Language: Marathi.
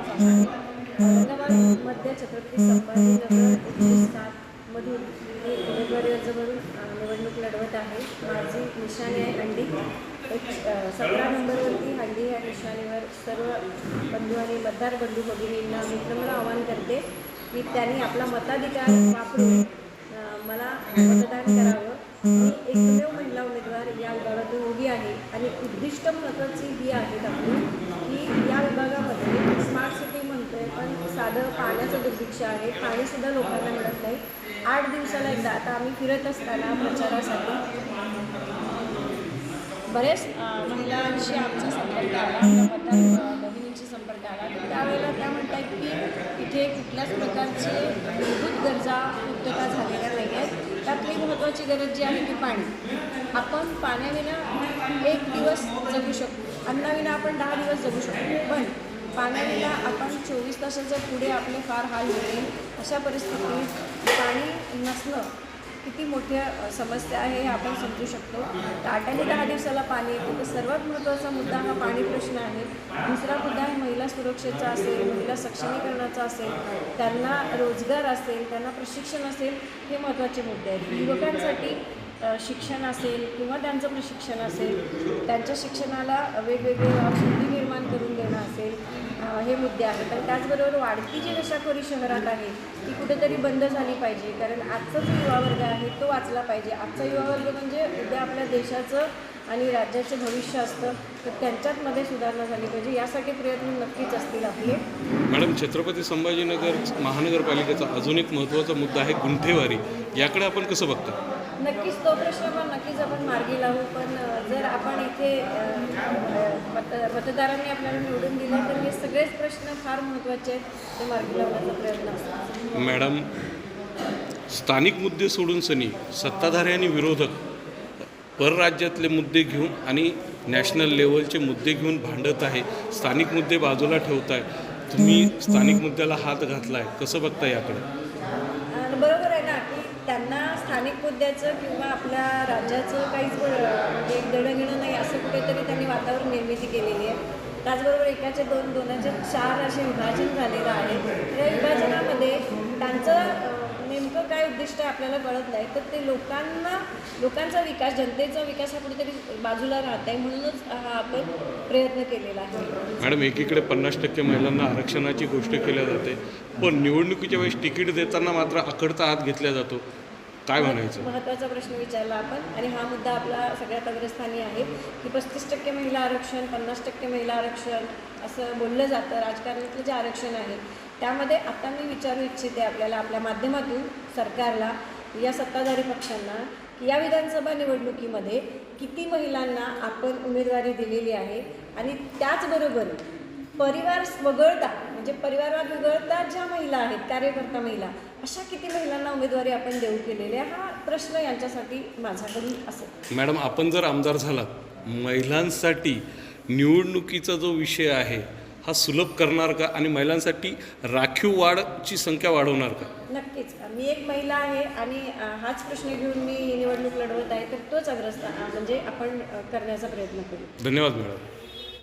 औरंगाबाद मध्य छत्रपती संभाजीनगर एकवीस सात मधून मी उमेदवारी अर्ज भरून निवडणूक लढवत आहे माझी निशाणी आहे हंडी एक सतरा नंबरवरती हंडी या निशाणीवर सर्व बंधू आणि मतदार बंधू भगिनींना मी आवाहन करते की त्यांनी आपला मताधिकार वापरून मला मतदान करावं मी एकमेव महिला उमेदवार या विभागातून उभी आहे आणि उद्दिष्ट महत्त्वाची ही आहेत आपली की या विभागामध्ये साधं पाण्याचं दुर्भिक्ष आहे. पाणीसुद्धा लोकांना मिळत नाही. आठ दिवसाला एकदा. आता आम्ही फिरत असताना प्रचारासाठी बरेच महिलांशी आमचा संपर्क आला. आमच्या भगिनींशी संपर्क आला. तर त्यावेळेला त्या म्हणतात की इथे कुठल्याच प्रकारचे मूलभूत गरजा पूर्तता झालेल्या नाही आहेत. त्यातली महत्त्वाची गरज जी आहे ती पाणी. आपण पाण्याविना एक दिवस जगू शकतो अन्नाविना आपण दहा दिवस जगू शकतो पण पाण्याविना आपण चोवीस तासाच्या पुढे आपले फार हाल होते अशा परिस्थितीत पाणी नसणं किती मोठ्या समस्या आहे हे आपण समजू शकतो. तर आठ आणि दहा दिवसाला पाणी येते. तर सर्वात महत्त्वाचा मुद्दा हा पाणी प्रश्न आहे. दुसरा मुद्दा आहे महिला सुरक्षेचा असेल महिला सक्षमीकरणाचा असेल त्यांना रोजगार असेल त्यांना प्रशिक्षण असेल हे महत्त्वाचे मुद्दे आहेत. युवकांसाठी शिक्षण असेल किंवा त्यांचं प्रशिक्षण असेल त्यांच्या शिक्षणाला वेगवेगळे करून देणं असेल हे मुद्दे आहेत. आणि त्याचबरोबर वाढती जी नशाखोरी शहरात आहे ती कुठेतरी बंद झाली पाहिजे. कारण आजचा जो युवा वर्ग आहे तो वाचला पाहिजे. आजचा युवा वर्ग म्हणजे उद्या आपल्या देशाचं आणि राज्याचं भविष्य असतं. तर त्यांच्यातमध्ये सुधारणा झाली पाहिजे. यासाठी प्रयत्न नक्कीच असतील आपले. मॅडम छत्रपती संभाजीनगर महानगरपालिकेचा अजून एक महत्त्वाचा मुद्दा आहे गुंठेवारी. याकडे आपण कसं बघतो? नक्कीच तो प्रश्न पण नक्कीच आपण मार्गी लावू पण जर आपण इथे मत मतदारांनी आपल्याला निवडून दिलं तर हे सगळेच प्रश्न फार महत्त्वाचे आहेत ते मार्गी लावण्याचा प्रयत्न असतो. मॅडम स्थानिक मुद्दे सोडून सनी सत्ताधारी आणि विरोधक परराज्यातले मुद्दे घेऊन आणि नॅशनल लेवलचे मुद्दे घेऊन भांडत आहे स्थानिक मुद्दे बाजूला ठेवताय तुम्ही स्थानिक मुद्द्याला हात घातलाय कसं बघता याकडे आणि बरोबर आहे ना की त्यांना स्थानिक मुद्द्याचं किंवा आपल्या राज्याचं काहीच म्हणजे एक देणंघेणं नाही असं कुठेतरी त्यांनी वातावरण निर्मिती केलेली आहे. त्याचबरोबर एकाचे दोन दोनाचे चार असे विभाजन झालेलं आहे. त्या विभाजनामध्ये त्यांचं नेमकं काय उद्दिष्ट आहे आपल्याला कळत नाही. तर ते लोकांना लोकांचा विकास जनतेचा विकास हा कुठेतरी बाजूला राहत आहे म्हणूनच हा आपण प्रयत्न केलेला आहे. मॅडम एकीकडे पन्नास टक्के महिलांना आरक्षणाची गोष्ट केल्या जाते पण निवडणुकीच्या वेळेस तिकीट देताना मात्र आकडता हात घेतला जातो. काय म्हणायचं? महत्त्वाचा प्रश्न विचारला आपण. आणि हा मुद्दा आपला सगळ्यात अग्रस्थानी आहे की पस्तीस टक्के महिला आरक्षण पन्नास टक्के महिला आरक्षण असं बोललं जातं. राजकारणातलं जे आरक्षण आहे त्यामध्ये आता मी विचारू इच्छिते आपल्याला आपल्या माध्यमातून सरकारला या सत्ताधारी पक्षांना की या विधानसभा निवडणुकीमध्ये किती महिलांना आपण उमेदवारी दिलेली आहे. आणि त्याचबरोबर परिवार वगळता म्हणजे परिवारात वगळता ज्या महिला आहेत कार्यकर्ता महिला अशा किती महिलांना उमेदवारी आपण देऊ केलेली आहे? हा प्रश्न यांच्यासाठी माझ्याकडून असेल. मॅडम आपण जर आमदार झालात महिलांसाठी निवडणुकीचा जो विषय आहे हा सुलभ करणार का? आणि महिलांसाठी राखीव वाढची संख्या वाढवणार का? नक्कीच. मी एक महिला आहे आणि हाच प्रश्न घेऊन मी निवडणूक लढवत आहे तर तोच अग्रस्थ म्हणजे आपण करण्याचा प्रयत्न करू. धन्यवाद मॅडम.